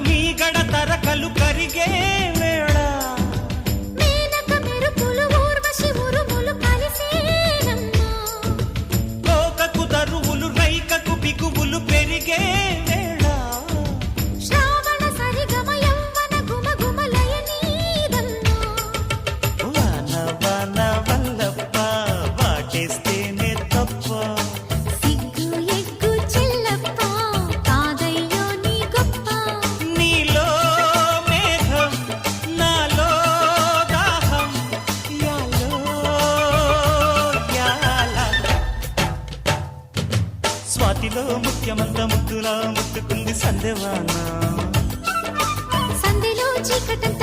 మీగడ తరకలు కరిగే వేళ. కోకకు దరువులు రైకకు బిగువులు పెరిగే వేళ. వాన వాన వల్లప్ప వాటేస్తేనే స్వాతిలో ముఖ్యమంత ముద్దులా ముద్దుకుంది సందేవానా సంధిలో చీకటం